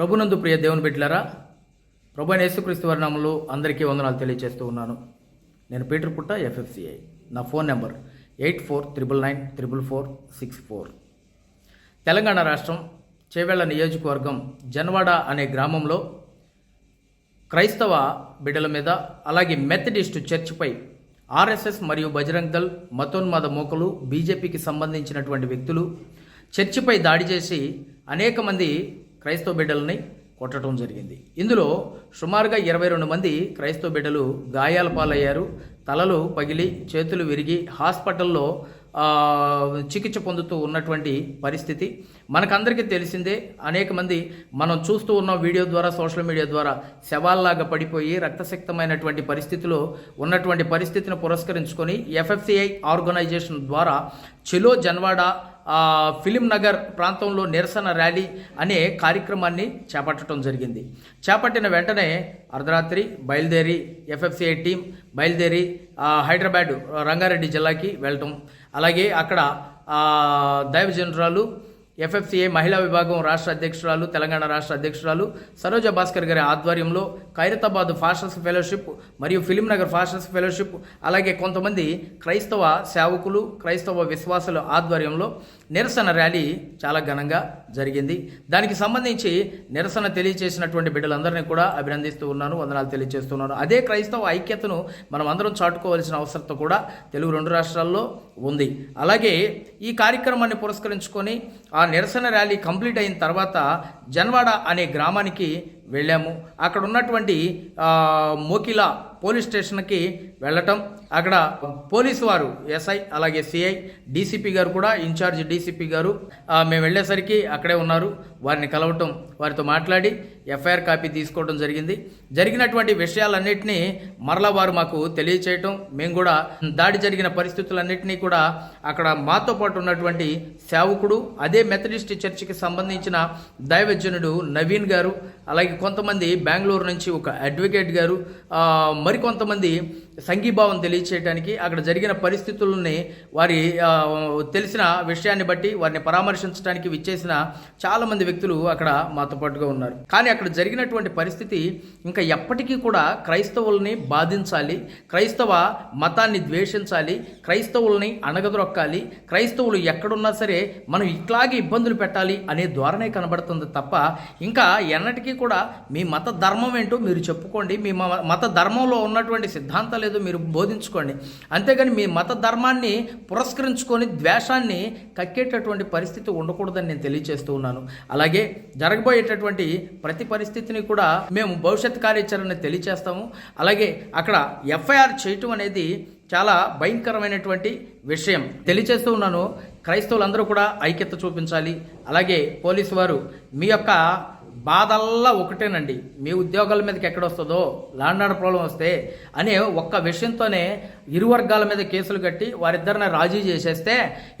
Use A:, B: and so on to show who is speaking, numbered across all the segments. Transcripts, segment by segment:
A: ప్రభునందు ప్రియ దేవుని బిడ్డలారా ప్రభు యేసుక్రీస్తు వర్ణములు అందరికీ వందనాలు తెలియజేస్తూ ఉన్నాను. నేను పీటర్ పుట్ట ఎఫ్ఎఫ్సిఐ. నా phone number eight four triple nine triple four six four. Telangana రాష్ట్రం చేవెళ్ళ నియోజకవర్గం జన్వాడ అనే గ్రామంలో క్రైస్తవ బిడ్డల మీద అలాగే మెథడిస్ట్ చర్చిపై ఆర్ఎస్ఎస్ మరియు బజరంగ్ దళ్ మతోన్మాద మోకలు బీజేపీకి సంబంధించినటువంటి వ్యక్తులు చర్చిపై దాడి చేసి అనేక మంది క్రైస్తవ బిడ్డలని కొట్టడం జరిగింది. ఇందులో సుమారుగా ఇరవై రెండు మంది క్రైస్తవ బిడ్డలు గాయాల పాలయ్యారు. తలలు పగిలి చేతులు విరిగి హాస్పిటల్లో చికిత్స పొందుతూ ఉన్నటువంటి పరిస్థితి. మనకందరికీ తెలిసిందే అనేక మంది మనం చూస్తూ ఉన్న వీడియో ద్వారా సోషల్ మీడియా ద్వారా శవాల్లాగా పడిపోయి రక్తశక్తమైనటువంటి పరిస్థితిలో ఉన్నటువంటి పరిస్థితిని పురస్కరించుకొని ఎఫ్ఎఫ్సిఐ ఆర్గనైజేషన్ ద్వారా చిలో జన్వాడ ఫిలిం నగర్ ప్రాంతంలో నిరసన ర్యాలీ అనే కార్యక్రమాన్ని చేపట్టడం జరిగింది. చేపట్టిన వెంటనే అర్ధరాత్రి బయలుదేరి ఎఫ్ఎఫ్సిఐ టీం బయలుదేరి హైదరాబాద్ రంగారెడ్డి జిల్లాకి వెళ్ళటం. అలాగే అక్కడ దైవ దైవజనరాలు ఎఫ్ఎఫ్సిఏ మహిళా విభాగం రాష్ట్ర అధ్యక్షురాలు తెలంగాణ రాష్ట్ర అధ్యక్షురాలు సరోజ భాస్కర్ గారి ఆధ్వర్యంలో ఖైరతాబాద్ ఫాషన్స్ ఫెలోషిప్ మరియు ఫిలిం నగర్ ఫాషన్స్ ఫెలోషిప్ అలాగే కొంతమంది క్రైస్తవ సేవకులు క్రైస్తవ విశ్వాసుల ఆధ్వర్యంలో నిరసన ర్యాలీ చాలా ఘనంగా జరిగింది. దానికి సంబంధించి నిరసన తెలియజేసినటువంటి బిడ్డలందరినీ కూడా అభినందిస్తూ ఉన్నాను వందనాలు తెలియజేస్తున్నాను అదే క్రైస్తవ ఐక్యతను మనం అందరం చాటుకోవాల్సిన అవసరత కూడా తెలుగు రెండు రాష్ట్రాల్లో ఉంది. అలాగే ఈ కార్యక్రమాన్ని పురస్కరించుకొని ఆ నిరసన ర్యాలీ కంప్లీట్ అయిన తర్వాత జన్వాడ అనే గ్రామానికి వెళ్ళాము. అక్కడ ఉన్నటువంటి మోకిలా పోలీస్ స్టేషన్కి వెళ్ళటం. అక్కడ పోలీసు వారు ఎస్ఐ అలాగే సిఐ డీసీపీ గారు కూడా ఇన్ఛార్జ్ డీసీపీ గారు మేము వెళ్ళేసరికి అక్కడే ఉన్నారు. వారిని కలవటం వారితో మాట్లాడి ఎఫ్ఐఆర్ కాపీ తీసుకోవడం జరిగింది. జరిగినటువంటి విషయాలన్నింటినీ మరలా వారు మాకు తెలియచేయటం. మేము కూడా దాడి జరిగిన పరిస్థితులన్నింటినీ కూడా అక్కడ మాతో పాటు ఉన్నటువంటి సేవకుడు అదే మెథడిస్ట్ చర్చికి సంబంధించిన దైవజనుడు నవీన్ గారు అలాగే కొంతమంది బెంగళూరు నుంచి ఒక అడ్వకేట్ గారు మరికొంతమంది సంఘీభావం తెలియచేయడానికి అక్కడ జరిగిన పరిస్థితులని వారి తెలిసిన విషయాన్ని బట్టి వారిని పరామర్శించడానికి విచ్చేసిన చాలామంది వ్యక్తులు అక్కడ మాతో పాటుగా ఉన్నారు. కానీ అక్కడ జరిగినటువంటి పరిస్థితి ఇంకా ఎప్పటికీ కూడా క్రైస్తవుల్ని బాధించాలి క్రైస్తవ మతాన్ని ద్వేషించాలి క్రైస్తవుల్ని అణగదొక్కాలి క్రైస్తవులు ఎక్కడున్నా సరే మనం ఇట్లాగే ఇబ్బందులు పెట్టాలి అనే ధోరణే కనబడుతుంది తప్ప ఇంకా ఎన్నటికీ కూడా మీ మత ధర్మం ఏంటో మీరు చెప్పుకోండి. మీ మత ధర్మంలో ఉన్నటువంటి సిద్ధాంతాలు లేదో మీరు బోధించుకోండి. అంతేగాని మీ మత ధర్మాన్ని పురస్కరించుకొని ద్వేషాన్ని కక్కేటటువంటి పరిస్థితి ఉండకూడదని నేను తెలియజేస్తూ ఉన్నాను. అలాగే జరగబోయేటటువంటి ప్రతి పరిస్థితిని కూడా మేము భవిష్యత్ కార్యాచరణ తెలియచేస్తాము అలాగే అక్కడ ఎఫ్ఐఆర్ చేయటం అనేది చాలా భయంకరమైనటువంటి విషయం. తెలియచేస్తూ ఉన్నాను క్రైస్తవులందరూ కూడా ఐక్యత చూపించాలి. అలాగే పోలీసు వారు మీ యొక్క బాధల్లా ఒకటేనండి. మీ ఉద్యోగాల మీదకి ఎక్కడ వస్తుందో ల్యాండ్ ఆర్డర్ ప్రాబ్లం వస్తే అనే ఒక్క విషయంతోనే ఇరు వర్గాల మీద కేసులు కట్టి వారిద్దరిని రాజీ చేసేస్తే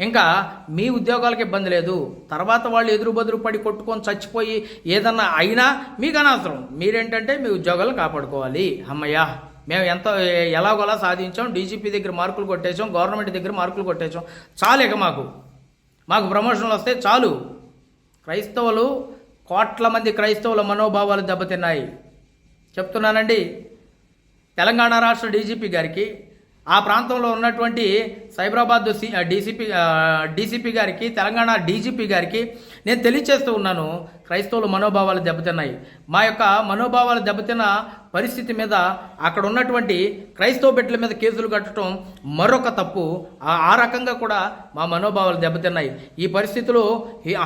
A: ఇంకా మీ ఉద్యోగాలకు ఇబ్బంది లేదు. తర్వాత వాళ్ళు ఎదురు బదురు పడి కొట్టుకొని చచ్చిపోయి ఏదన్నా అయినా మీకు అనవసరం. మీరేంటంటే మీ ఉద్యోగాలను కాపాడుకోవాలి. అమ్మయ్యా మేము ఎంత ఎలాగోలా సాధించాం. డీజీపీ దగ్గర మార్కులు కొట్టేసాం గవర్నమెంట్ దగ్గర మార్కులు కొట్టేసాం చాలు ఇక మాకు. మాకు ప్రమోషన్లు వస్తే చాలు. క్రైస్తవులు కోట్ల మంది క్రైస్తవుల మనోభావాలు దెబ్బతిన్నాయి. చెప్తున్నానండి తెలంగాణ రాష్ట్ర డీజీపీ గారికి ఆ ప్రాంతంలో ఉన్నటువంటి సైబరాబాద్ సి డీసీపీ డీసీపీ గారికి తెలంగాణ డీజీపీ గారికి నేను తెలియచేస్తూ ఉన్నాను. క్రైస్తవుల మనోభావాలు దెబ్బతిన్నాయి. మా యొక్క మనోభావాలు దెబ్బతిన్న పరిస్థితి మీద అక్కడ ఉన్నటువంటి క్రైస్తవ బిడ్డల మీద కేసులు కట్టడం మరొక తప్పు. ఆ ఆ రకంగా కూడా మా మనోభావాలు దెబ్బతిన్నాయి. ఈ పరిస్థితిలో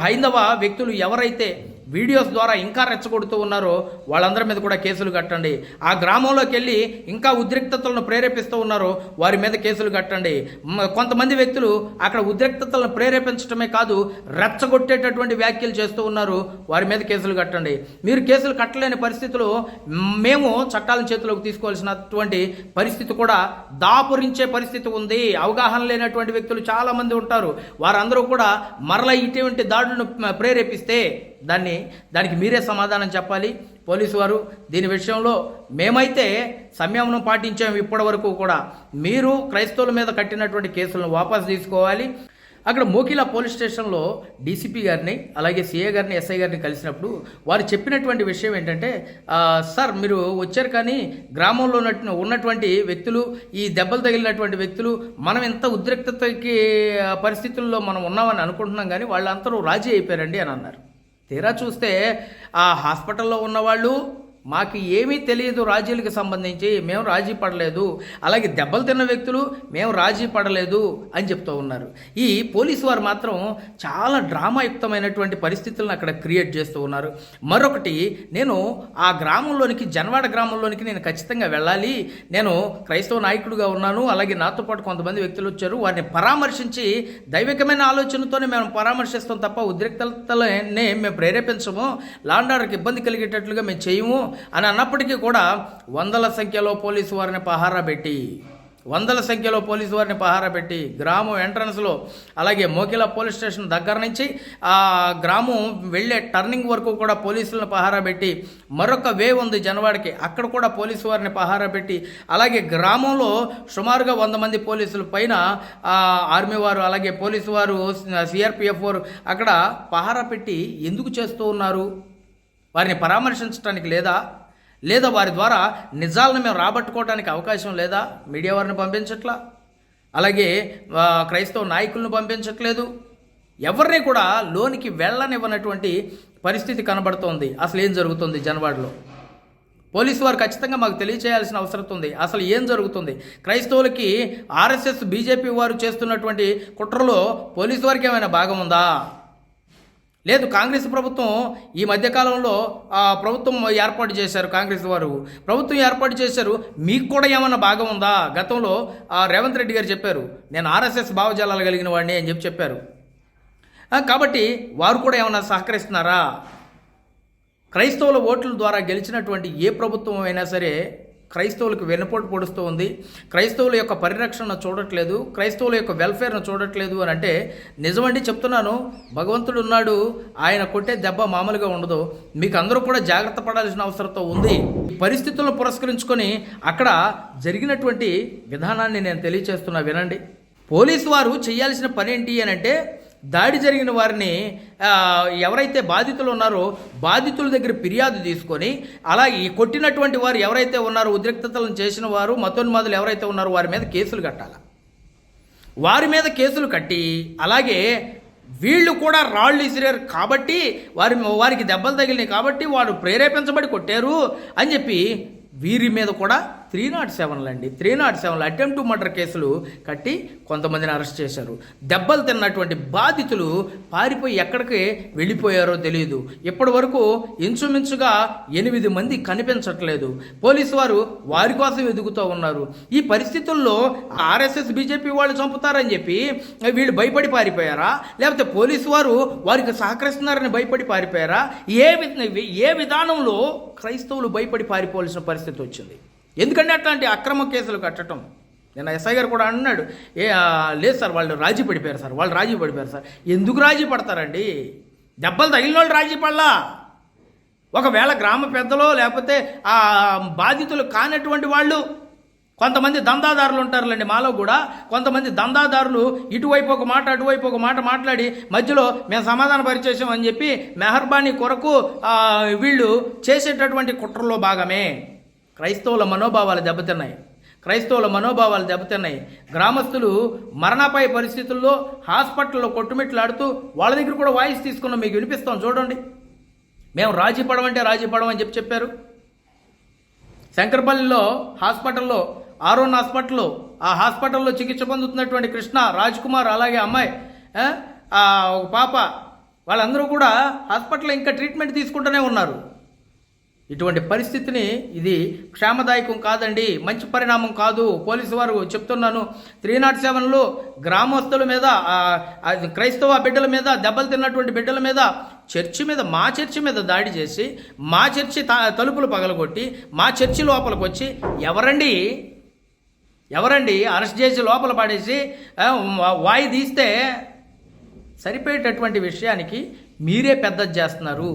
A: హైందవ వ్యక్తులు ఎవరైతే వీడియోస్ ద్వారా ఇంకా రెచ్చగొడుతూ ఉన్నారో వాళ్ళందరి మీద కూడా కేసులు కట్టండి. ఆ గ్రామంలోకి వెళ్ళి ఇంకా ఉద్రిక్తతలను ప్రేరేపిస్తూ ఉన్నారో వారి మీద కేసులు కట్టండి. కొంతమంది వ్యక్తులు అక్కడ ఉద్రిక్తతలను ప్రేరేపించడమే కాదు రెచ్చగొట్టేటటువంటి వ్యాఖ్యలు చేస్తూ ఉన్నారు. వారి మీద కేసులు కట్టండి. మీరు కేసులు కట్టలేని పరిస్థితులు మేము చట్టాలను చేతిలోకి తీసుకోవాల్సినటువంటి పరిస్థితి కూడా దాపురించే పరిస్థితి ఉంది. అవగాహన లేనటువంటి వ్యక్తులు చాలామంది ఉంటారు. వారందరూ కూడా మరల ఇటువంటి దాడులను ప్రేరేపిస్తే దాన్ని దానికి మీరే సమాధానం చెప్పాలి. పోలీసు వారు దీని విషయంలో మేమైతే సంయమనం పాటించాము ఇప్పటి వరకు కూడా. మీరు క్రైస్తవుల మీద కట్టినటువంటి కేసులను వాపసు తీసుకోవాలి. అక్కడ మోకిలా పోలీస్ స్టేషన్లో డీసీపీ గారిని అలాగే సీఏ గారిని ఎస్ఐ గారిని కలిసినప్పుడు వారు చెప్పినటువంటి విషయం ఏంటంటే సార్ మీరు వచ్చారు కానీ గ్రామంలో ఉన్నటువంటి వ్యక్తులు ఈ దెబ్బలు తగిలినటువంటి వ్యక్తులు మనం ఎంత ఉద్రిక్తతకి పరిస్థితుల్లో మనం ఉన్నామని అనుకుంటున్నాం కానీ వాళ్ళందరూ రాజీ అయిపోయారండి అని అన్నారు. తీరా చూస్తే ఆ హాస్పిటల్లో ఉన్నవాళ్ళు మాకు ఏమీ తెలియదు రాజీలకు సంబంధించి మేము రాజీ పడలేదు. అలాగే దెబ్బలు తిన్న వ్యక్తులు మేము రాజీ పడలేదు అని చెప్తూ ఉన్నారు. ఈ పోలీసు వారు మాత్రం చాలా డ్రామాయుక్తమైనటువంటి పరిస్థితులను అక్కడ క్రియేట్ చేస్తూ ఉన్నారు. మరొకటి నేను ఆ గ్రామంలోనికి జనవాడ గ్రామంలోనికి నేను ఖచ్చితంగా వెళ్ళాలి. నేను క్రైస్తవ నాయకుడిగా ఉన్నాను. అలాగే నాతో పాటు కొంతమంది వ్యక్తులు వచ్చారు. వారిని పరామర్శించి దైవికమైన ఆలోచనతోనే మేము పరామర్శిస్తాం తప్ప ఉద్రిక్తతలనే మేము ప్రేరేపించము. లాండ్ ఆర్డర్కి ఇబ్బంది కలిగేటట్లుగా మేము చేయము. అని అన్నప్పటికీ కూడా వందల సంఖ్యలో పోలీసు వారిని పహారా పెట్టి వందల సంఖ్యలో పోలీసు వారిని పహారా పెట్టి గ్రామం ఎంట్రన్స్లో అలాగే మోకిలా పోలీస్ స్టేషన్ దగ్గర నుంచి ఆ గ్రామం వెళ్ళే టర్నింగ్ వరకు కూడా పోలీసులను పహారా పెట్టి మరొక వే ఉంది జనవాడికి అక్కడ కూడా పోలీసు వారిని పహారా పెట్టి అలాగే గ్రామంలో సుమారుగా వంద మంది పోలీసుల పైన ఆర్మీ వారు అలాగే పోలీసు వారు సిఆర్పిఎఫ్ వారు అక్కడ పహారా పెట్టి ఎందుకు చేస్తూ ఉన్నారు? వారిని పరామర్శించడానికి లేదా? లేదా వారి ద్వారా నిజాలను మేము రాబట్టుకోవడానికి అవకాశం లేదా? మీడియా వారిని పంపించట్లా? అలాగే క్రైస్తవ నాయకులను పంపించట్లేదు? ఎవరిని కూడా లోనికి వెళ్ళనివ్వనటువంటి పరిస్థితి కనబడుతోంది. అసలు ఏం జరుగుతుంది జనవాడలో? పోలీసు వారు ఖచ్చితంగా మాకు తెలియచేయాల్సిన అవసరం ఉంది. అసలు ఏం జరుగుతుంది? క్రైస్తవులకి ఆర్ఎస్ఎస్ బీజేపీ వారు చేస్తున్నటువంటి కుట్రలో పోలీసు వారికి ఏమైనా భాగం ఉందా? లేదు కాంగ్రెస్ ప్రభుత్వం ఈ మధ్యకాలంలో ప్రభుత్వం ఏర్పాటు చేశారు కాంగ్రెస్ వారు. ప్రభుత్వం ఏర్పాటు చేశారు మీకు కూడా ఏమన్నా భాగం ఉందా? గతంలో రేవంత్ రెడ్డి గారు చెప్పారు నేను ఆర్ఎస్ఎస్ భావజాలాలు కలిగిన వాడిని అని చెప్పి చెప్పారు. కాబట్టి వారు కూడా ఏమన్నా సహకరిస్తున్నారా? క్రైస్తవుల ఓట్ల ద్వారా గెలిచినటువంటి ఏ ప్రభుత్వం అయినా సరే క్రైస్తవులకు వెనుపోటు పొడుస్తూ ఉంది. క్రైస్తవుల యొక్క పరిరక్షణ చూడట్లేదు. క్రైస్తవుల యొక్క వెల్ఫేర్ను చూడట్లేదు అని అంటే నిజమండి చెప్తున్నాను. భగవంతుడు ఉన్నాడు. ఆయన కొట్టే దెబ్బ మామూలుగా ఉండదు. మీకు అందరూ కూడా జాగ్రత్త పడాల్సిన అవసరంతో ఉంది. పరిస్థితులను పురస్కరించుకొని అక్కడ జరిగినటువంటి విధానాన్ని నేను తెలియచేస్తున్నా. వినండి. పోలీసు వారు చేయాల్సిన పని ఏంటి అని అంటే దాడి జరిగిన వారిని ఎవరైతే బాధితులు ఉన్నారో బాధితుల దగ్గర ఫిర్యాదు తీసుకొని అలాగే ఈ కొట్టినటువంటి వారు ఎవరైతే ఉన్నారో ఉద్రిక్తతలను చేసిన వారు మతోన్మాదులు ఎవరైతే ఉన్నారో వారి మీద కేసులు కట్టాలి? వారి మీద కేసులు కట్టి అలాగే వీళ్ళు కూడా రాళ్ళు ఇసిరారు కాబట్టి వారి వారికి దెబ్బలు తగిలినాయి కాబట్టి వారు ప్రేరేపించబడి కొట్టారు అని చెప్పి వీరి మీద కూడా త్రీ నాట్ సెవెన్లు అండి. త్రీ నాట్ సెవెన్లు అటెంప్ట్ మర్డర్ కేసులు కట్టి కొంతమందిని అరెస్ట్ చేశారు. దెబ్బలు తిన్నటువంటి బాధితులు పారిపోయి ఎక్కడికి వెళ్ళిపోయారో తెలియదు ఇప్పటి వరకు ఇంచుమించుగా ఎనిమిది మంది కనిపించట్లేదు. పోలీసు వారు వారి కోసం ఎదుగుతూ ఉన్నారు. ఈ పరిస్థితుల్లో ఆర్ఎస్ఎస్ బీజేపీ వాళ్ళు చంపుతారని చెప్పి వీళ్ళు భయపడి పారిపోయారా? లేకపోతే పోలీసు వారు వారికి సహకరిస్తున్నారని భయపడి పారిపోయారా? ఏ ఏ విధానంలో క్రైస్తవులు భయపడి పారిపోవాల్సిన పరిస్థితి వచ్చింది? ఎందుకంటే అట్లాంటి అక్రమ కేసులు కట్టడం. నిన్న ఎస్ఐ గారు కూడా అన్నాడు ఏ లేదు సార్ వాళ్ళు రాజీ పడిపోయారు సార్ వాళ్ళు రాజీ పడిపోయారు సార్. ఎందుకు రాజీ పడతారండి? దెబ్బలు తగిలిన వాళ్ళు రాజీ పడలా. ఒకవేళ గ్రామ పెద్దలో లేకపోతే ఆ బాధితులు కానటువంటి వాళ్ళు కొంతమంది దందాదారులు ఉంటారులేండి మాలో కూడా కొంతమంది దందాదారులు ఇటువైపు ఒక మాట అటువైపు ఒక మాట మాట్లాడి మధ్యలో మేము సమాధాన పరిచేసాం అని చెప్పి మెహర్బానీ కొరకు వీళ్ళు చేసేటటువంటి కుట్రలో భాగమే. క్రైస్తవుల మనోభావాలు దెబ్బతిన్నాయి. క్రైస్తవుల మనోభావాలు దెబ్బతిన్నాయి. గ్రామస్తులు మరణపాయ పరిస్థితుల్లో హాస్పిటల్లో కొట్టుమిట్లాడుతూ వాళ్ళ దగ్గర కూడా వాయిస్ తీసుకున్నాం మీకు వినిపిస్తాం చూడండి. మేము రాజీ పడమంటే రాజీ పడమని చెప్పి చెప్పారు. శంకరపల్లిలో హాస్పిటల్లో ఆరోన్ హాస్పిటల్లో ఆ హాస్పిటల్లో చికిత్స పొందుతున్నటువంటి కృష్ణ రాజ్ కుమార్ అలాగే అమ్మాయి ఒక పాప వాళ్ళందరూ కూడా హాస్పిటల్లో ఇంకా ట్రీట్మెంట్ తీసుకుంటూనే ఉన్నారు. ఇటువంటి పరిస్థితిని ఇది క్షేమదాయకం కాదండి మంచి పరిణామం కాదు. పోలీసు వారు చెప్తున్నాను త్రీ నాట్ సెవెన్లో గ్రామస్తుల మీద ఆ, క్రైస్తవ బిడ్డల మీద దెబ్బలు తిన్నటువంటి బిడ్డల మీద చర్చి మీద మా చర్చి మీద దాడి చేసి మా చర్చి తలుపులు పగలగొట్టి మా చర్చి లోపలికి వచ్చి ఎవరండి? ఎవరండి? అరెస్ట్ చేసి లోపల పడేసి వాయి తీస్తే సరిపోయేటటువంటి విషయానికి మీరే పెద్దది చేస్తున్నారు.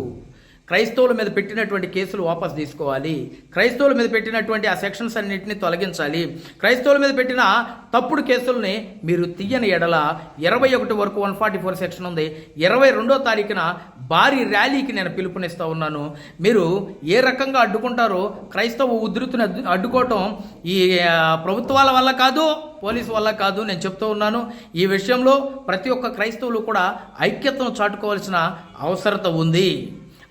A: క్రైస్తవుల మీద పెట్టినటువంటి కేసులు వాపస్ తీసుకోవాలి. క్రైస్తవుల మీద పెట్టినటువంటి ఆ సెక్షన్స్ అన్నింటినీ తొలగించాలి. క్రైస్తవుల మీద పెట్టిన తప్పుడు కేసుల్ని మీరు తీయని ఎడల ఇరవై ఒకటి వరకు వన్ ఫార్టీ ఫోర్ సెక్షన్ ఉంది. ఇరవై రెండో తారీఖున భారీ ర్యాలీకి నేను పిలుపునిస్తూ ఉన్నాను. మీరు ఏ రకంగా అడ్డుకుంటారో క్రైస్తవ ఉధృతిని అడ్డుకోవటం ఈ ప్రభుత్వాల వల్ల కాదు పోలీసు వల్ల కాదు నేను చెప్తూ ఉన్నాను. ఈ విషయంలో ప్రతి ఒక్క క్రైస్తవులు కూడా ఐక్యతను చాటుకోవాల్సిన అవసరత ఉంది.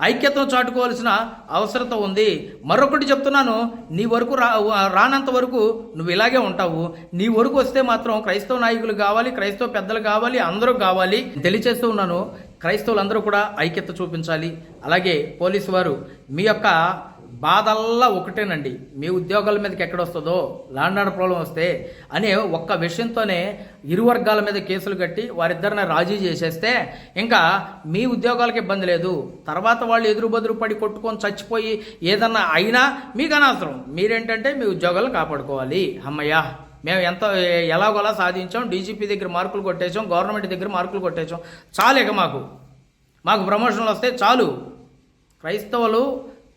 A: ఐక్యతను చాటుకోవాల్సిన అవసరత ఉంది. మరొకటి చెప్తున్నాను నీ వరకు రా రానంత వరకు నువ్వు ఇలాగే ఉంటావు. నీ వరకు వస్తే మాత్రం క్రైస్తవ నాయకులు కావాలి క్రైస్తవ పెద్దలు కావాలి అందరూ కావాలి. తెలియచేస్తూ ఉన్నాను క్రైస్తవులందరూ కూడా ఐక్యత చూపించాలి. అలాగే పోలీసు వారు మీ యొక్క బాధల్లా ఒకటేనండి. మీ ఉద్యోగాల మీదకి ఎక్కడ వస్తుందో ల్యాండ్ ఆర్డర్ ప్రాబ్లం వస్తే అనే ఒక్క విషయంతోనే ఇరు వర్గాల మీద కేసులు కట్టి వారిద్దరిని రాజీ చేసేస్తే ఇంకా మీ ఉద్యోగాలకు ఇబ్బంది లేదు. తర్వాత వాళ్ళు ఎదురు బదురు పడి కొట్టుకొని చచ్చిపోయి ఏదన్నా అయినా మీకు అనవసరం. మీరేంటంటే మీ ఉద్యోగాలు కాపాడుకోవాలి. అమ్మయ్యా మేము ఎంత ఎలాగోలా సాధించాం. డీజీపీ దగ్గర మార్కులు కొట్టేసాం గవర్నమెంట్ దగ్గర మార్కులు కొట్టేసాం చాలు ఇక మాకు. మాకు ప్రమోషన్లు వస్తే చాలు. క్రైస్తవులు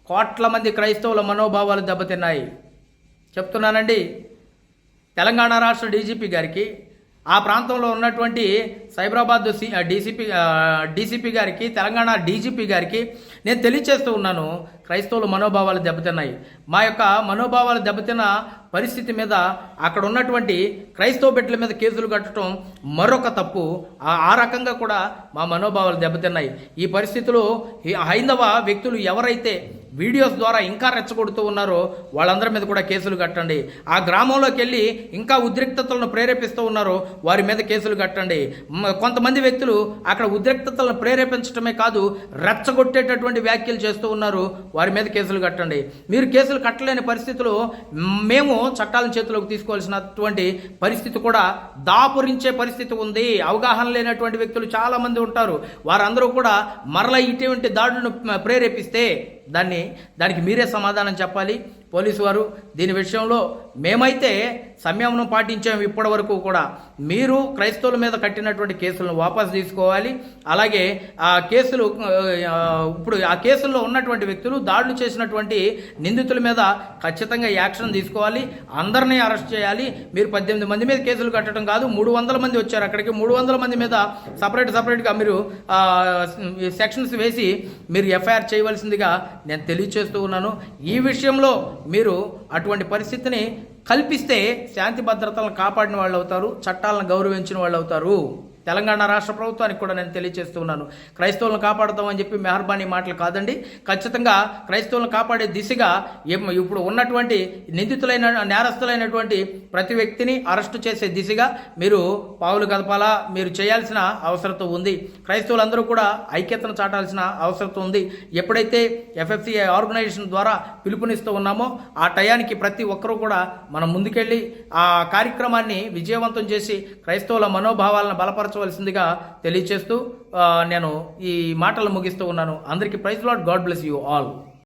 A: కోట్ల మంది క్రైస్తవుల మనోభావాలు దెబ్బతిన్నాయి. చెప్తున్నానండి తెలంగాణ రాష్ట్ర డీజీపీ గారికి ఆ ప్రాంతంలో ఉన్నటువంటి సైబరాబాద్ సి డీసీపీ డీసీపీ గారికి తెలంగాణ డీజీపీ గారికి నేను తెలియచేస్తూ ఉన్నాను. క్రైస్తవుల మనోభావాలు దెబ్బతిన్నాయి. మా యొక్క మనోభావాలు దెబ్బతిన్న పరిస్థితి మీద అక్కడ ఉన్నటువంటి క్రైస్తవ బిడ్డల మీద కేసులు కట్టడం మరొక తప్పు. ఆ ఆ రకంగా కూడా మా మనోభావాలు దెబ్బతిన్నాయి. ఈ పరిస్థితిలో హైందవ వ్యక్తులు ఎవరైతే వీడియోస్ ద్వారా ఇంకా రెచ్చగొడుతూ ఉన్నారో వాళ్ళందరి మీద కూడా కేసులు కట్టండి. ఆ గ్రామంలోకి వెళ్ళి ఇంకా ఉద్రిక్తతలను ప్రేరేపిస్తూ ఉన్నారో వారి మీద కేసులు కట్టండి. కొంతమంది వ్యక్తులు అక్కడ ఉద్రిక్తతలను ప్రేరేపించడమే కాదు రెచ్చగొట్టేటటువంటి వ్యాఖ్యలు చేస్తూ ఉన్నారు. వారి మీద కేసులు కట్టండి. మీరు కేసులు కట్టలేని పరిస్థితిలో మేము చట్టాలను చేతిలోకి తీసుకోవాల్సినటువంటి పరిస్థితి కూడా దాపురించే పరిస్థితి ఉంది. అవగాహన లేనటువంటి వ్యక్తులు చాలామంది ఉంటారు. వారందరూ కూడా మరల ఇటువంటి దాడులను ప్రేరేపిస్తే దాన్ని దానికి మీరే సమాధానం చెప్పాలి. పోలీసు వారు దీని విషయంలో మేమైతే సంయమనం పాటించాము ఇప్పటి వరకు కూడా. మీరు క్రైస్తవుల మీద కట్టినటువంటి కేసులను వాపసు తీసుకోవాలి. అలాగే ఆ కేసులు ఇప్పుడు ఆ కేసుల్లో ఉన్నటువంటి వ్యక్తులు దాడులు చేసినటువంటి నిందితుల మీద ఖచ్చితంగా యాక్షన్ తీసుకోవాలి. అందరినీ అరెస్ట్ చేయాలి. మీరు పద్దెనిమిది మంది మీద కేసులు కట్టడం కాదు మూడు వందల మంది వచ్చారు అక్కడికి. మూడు వందల మంది మీద సపరేట్ సపరేట్గా మీరు సెక్షన్స్ వేసి మీరు ఎఫ్ఐఆర్ చేయవలసిందిగా నేను తెలియచేస్తూ ఉన్నాను. ఈ విషయంలో మీరు అటువంటి పరిస్థితిని కల్పిస్తే శాంతి భద్రతలను కాపాడిన వాళ్ళు అవుతారు చట్టాలను గౌరవించిన వాళ్ళు అవుతారు తెలంగాణ రాష్ట్ర ప్రభుత్వానికి కూడా నేను తెలియజేస్తున్నాను క్రైస్తవులను కాపాడుతామని చెప్పి మెహర్బానీ మాటలు కాదండి. ఖచ్చితంగా క్రైస్తవులను కాపాడే దిశగా ఇప్పుడు ఉన్నటువంటి నిందితులైన నేరస్తులైనటువంటి ప్రతి వ్యక్తిని అరెస్టు చేసే దిశగా మీరు పావులు కదపాలా మీరు చేయాల్సిన అవసరత ఉంది. క్రైస్తవులందరూ కూడా ఐక్యతను చాటాల్సిన అవసరత ఉంది. ఎప్పుడైతే ఎఫ్ఎఫ్సిఐ ఆర్గనైజేషన్ ద్వారా పిలుపునిస్తూ ఉన్నామో ఆ టయానికి ప్రతి ఒక్కరూ కూడా మనం ముందుకెళ్ళి ఆ కార్యక్రమాన్ని విజయవంతం చేసి క్రైస్తవుల మనోభావాలను బలపరచ బలపరచవలసిందిగా తెలియచేస్తూ నేను ఈ మాటలు ముగిస్తూ ఉన్నాను. అందరికీ praise lord. God bless you all.